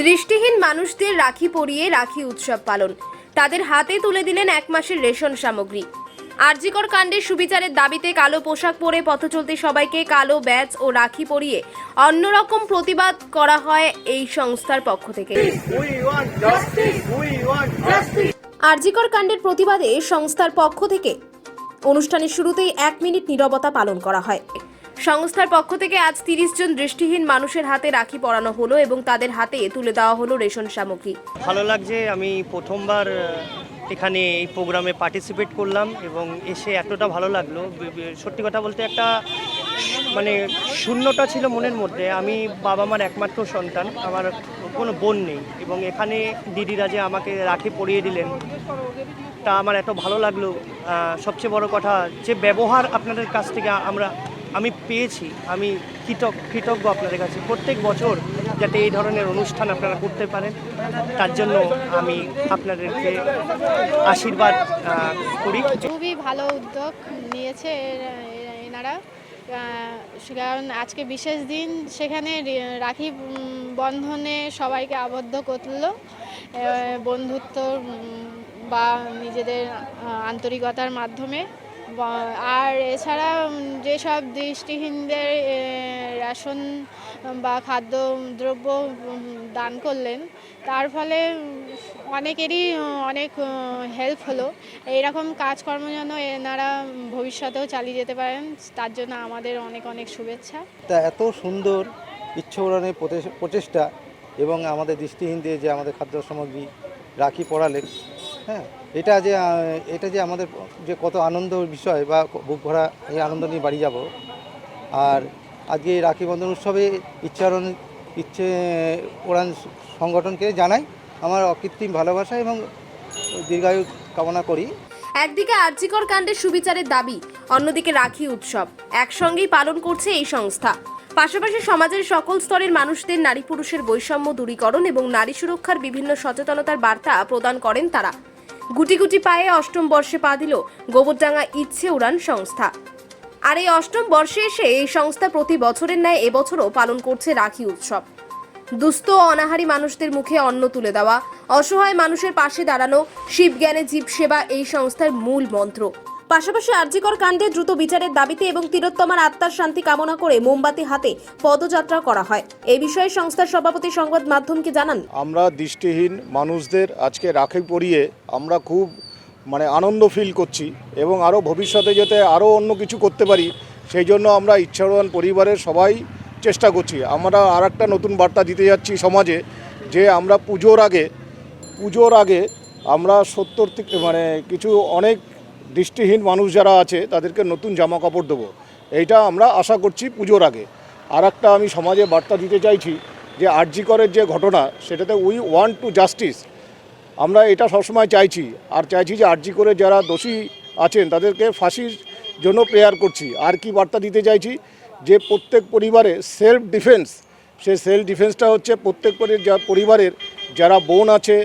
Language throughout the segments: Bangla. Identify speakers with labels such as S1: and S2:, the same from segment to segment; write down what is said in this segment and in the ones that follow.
S1: দৃষ্টিহীন মানুষদের রাখি পরিয়ে রাখি উৎসব পালন। তাদের হাতে তুলে দিলেন এক মাসের রেশন সামগ্রী। আরজিকর কাণ্ডের সুবিচারের দাবিতে কালো পোশাক পরে পথ চলতে সবাইকে কালো ব্যাচ ও রাখি পরিয়ে অন্যরকম প্রতিবাদ করা হয় এই সংস্থার পক্ষ থেকে. আরজিকর কাণ্ডের প্রতিবাদে সংস্থার পক্ষ থেকে অনুষ্ঠানের শুরুতেই এক মিনিট নীরবতা পালন করা হয়। সংস্থার পক্ষ থেকে আজ তিরিশ জন দৃষ্টিহীন মানুষের হাতে রাখি পরানো হলো এবং তাদের হাতে তুলে দেওয়া হলো রেশন সামগ্রী।
S2: ভালো লাগছে, আমি প্রথমবার এখানে এই প্রোগ্রামে পার্টিসিপেট করলাম এবং এসে এতটা ভালো লাগল। সত্যি কথা বলতে একটা মানে শূন্যটা ছিল মনের মধ্যে। আমি বাবা মার একমাত্র সন্তান, আমার কোনো বোন নেই এবং এখানে দিদিরা যে আমাকে রাখি পরিয়ে দিলেন, তা আমার এত ভালো লাগল। সবচেয়ে বড় কথা, যে ব্যবহার আপনাদের কাছ থেকে আমরা আমি পেয়েছি, আমি কৃতজ্ঞ কৃতজ্ঞ আপনাদের কাছে। প্রত্যেক বছর যাতে এই ধরনের অনুষ্ঠান আপনারা করতে পারেন, তার জন্য আমি আপনাদেরকে আশীর্বাদ করি।
S3: খুবই ভালো উদ্যোগ নিয়েছে এনারা। কারণ আজকে বিশেষ দিন সেখানে রাখি বন্ধনে সবাইকে আবদ্ধ করল। বন্ধুত্ব বা নিজেদের আন্তরিকতার মাধ্যমে। আর এছাড়া যেসব দৃষ্টিহীনদের রেশন বা খাদ্য, দ্রব্য দান করলেন, তার ফলে অনেকেরই অনেক হেল্প হলো। এইরকম কাজকর্ম যেন এনারা ভবিষ্যতেও চালিয়ে যেতে পারেন, তার জন্য আমাদের অনেক অনেক শুভেচ্ছা।
S4: তা এত সুন্দর প্রচেষ- প্রচেষ্টা এবং আমাদের দৃষ্টিহীনদের যে আমাদের খাদ্য সামগ্রী রাখি পড়ালেন হ্যাঁ এটা যে এটা যে আমাদের যে কত আনন্দের বিষয় বা বুক ভরা এই আনন্দ নিয়ে বাড়ি যাব। আর আজকে এই রাখি বন্ধন উৎসবে ইচ্ছারণ, ইচ্ছে, ওরান সংগঠনকে জানাই আমার অকৃত্রিম ভালোবাসা এবং দীর্ঘায়ু কামনা করি।
S1: একদিকে আর্যিকর কাণ্ডের সুবিচারের দাবি, অন্যদিকে রাখি উৎসব, একসঙ্গেই পালন করছে এই সংস্থা। পাশাপাশি সমাজের সকল স্তরের মানুষদের নারী পুরুষের বৈষম্য দূরীকরণ এবং নারী সুরক্ষার বিভিন্ন সচেতনতার বার্তা প্রদান করেন তারা। গুটি গুটি পায়ে অষ্টম বর্ষে পা দিল গোবরডাঙ্গা ইচ্ছে উড়ান সংস্থা। আর এই অষ্টম বর্ষে এসে এই সংস্থা প্রতি বছরের ন্যায় এবছরও পালন করছে রাখি উৎসব। দুস্থ অনাহারী মানুষদের মুখে অন্ন তুলে দেওয়া, অসহায় মানুষের পাশে দাঁড়ানো, শিবজ্ঞানে জীব সেবা এই সংস্থার মূল মন্ত্র। পাশাপাশি আর্যিকর কাণ্ডে দ্রুত বিচারের দাবিতে এবং তিলোত্তমার আত্মার শান্তি কামনা করে মোমবাতি হাতে পদযাত্রা করা হয়। এই বিষয়ে সংস্থার সভাপতি সংবাদ মাধ্যমকে জানান।
S5: আমরা দৃষ্টিহীন মানুষদের আজকে রাখি পরিয়ে আমরা খুব মানে আনন্দ ফিল করছি এবং আরও ভবিষ্যতে যাতে আরও অন্য কিছু করতে পারি, সেই জন্য আমরা ইচ্ছাবান পরিবারের সবাই চেষ্টা করছি। আমরা আর একটা নতুন বার্তা দিতে যাচ্ছি সমাজে যে আমরা পুজোর আগে পুজোর আগে আমরা সত্তর থেকে মানে কিছু অনেক দৃষ্টিহীন মানুষ যারা আছে, তাদেরকে নতুন জামা কাপড় দেবো। এইটা আমরা আশা করছি পুজোর আগে। আর একটা আমি সমাজে বার্তা দিতে চাইছি যে, আরজিকরের যে ঘটনা, সেটাতে উই ওয়ান্ট টু জাস্টিস। আমরা এটা সবসময় চাইছি। আর চাইছি যে আরজি করে যারা দোষী আছেন, তাদেরকে ফাঁসির জন্য প্রেয়ার করছি। আর কি বার্তা দিতে চাইছি যে, প্রত্যেক পরিবারে সেলফ ডিফেন্স, সেই সেলফ ডিফেন্সটা হচ্ছে প্রত্যেক পরিবারের যারা বোন আছে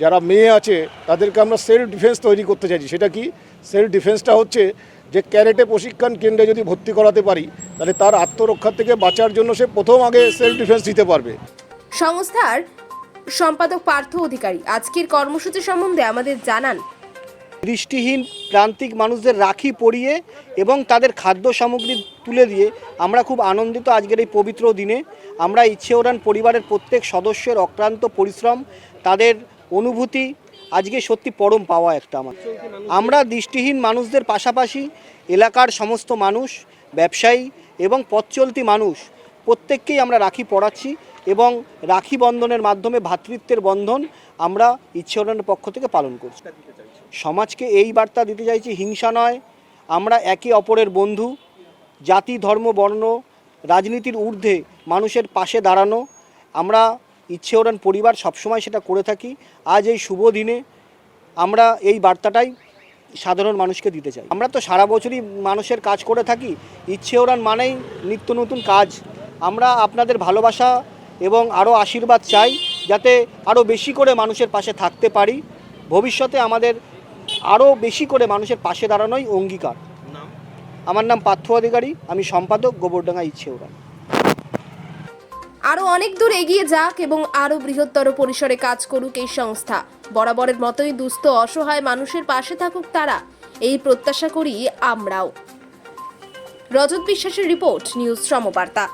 S5: যারা মেয়ে আছে তাদেরকে আমরা সেলফ ডিফেন্স তৈরি করতে চাইছি। সেটা কি? সেলফ ডিফেন্সটা হচ্ছে যে ক্যারেটে প্রশিক্ষণ কেন্দ্রে যদি ভর্তি করাতে পারি তাহলে তার আত্মরক্ষার থেকে বাঁচার জন্য সে প্রথম আগে সেলফ ডিফেন্স দিতে পারবে।
S1: সংস্থার সম্পাদক পার্থ অধিকারী আজকের কর্মসূচি সম্বন্ধে আমাদের জানান।
S6: দৃষ্টিহীন প্রান্তিক মানুষদের রাখি পরিয়ে এবং তাদের খাদ্য সামগ্রী তুলে দিয়ে আমরা খুব আনন্দিত আজকের এই পবিত্র দিনে। আমরা ইচ্ছে ওরান পরিবারের প্রত্যেক সদস্যের অক্লান্ত পরিশ্রম তাদের অনুভূতি আজকে সত্যি পরম পাওয়া একটা আমার। আমরা দৃষ্টিহীন মানুষদের পাশাপাশি এলাকার সমস্ত মানুষ, ব্যবসায়ী এবং পথচলতি মানুষ প্রত্যেককেই আমরা রাখি পড়াচ্ছি এবং রাখি বন্ধনের মাধ্যমে ভ্রাতৃত্বের বন্ধন আমরা ইচ্ছে পক্ষ থেকে পালন করছি। সমাজকে এই বার্তা দিতে চাইছি, হিংসা নয়। আমরা একে অপরের বন্ধু, জাতি, ধর্ম, বর্ণ, রাজনীতির ঊর্ধ্বে মানুষের পাশে দাঁড়ানো। আমরা ইচ্ছে ওরান পরিবার সবসময় সেটা করে থাকি। আজ এই শুভ দিনে আমরা এই বার্তাটাই সাধারণ মানুষকে দিতে চাই। আমরা তো সারা বছরই মানুষের কাজ করে থাকি। ইচ্ছে ওরান মানেই নিত্য নতুন কাজ। আমরা আপনাদের ভালোবাসা এবং আরও আশীর্বাদ চাই যাতে আরও বেশি করে মানুষের পাশে থাকতে পারি। ভবিষ্যতে আমাদের আরও বেশি করে মানুষের পাশে দাঁড়ানোই অঙ্গীকার। আমার নাম পার্থ অধিকারী আমি সম্পাদক গোবরডাঙ্গা ইচ্ছে ওরান
S1: আরও অনেক দূর এগিয়ে যাক এবং আরও বৃহত্তর পরিসরে কাজ করুক এই সংস্থা। বরাবরের মতোই দুস্থ, অসহায় মানুষের পাশে থাকুক তারা। এই প্রত্যাশা করি আমরাও। রজত বিশ্বাসের রিপোর্ট, নিউজ সমবার্তা।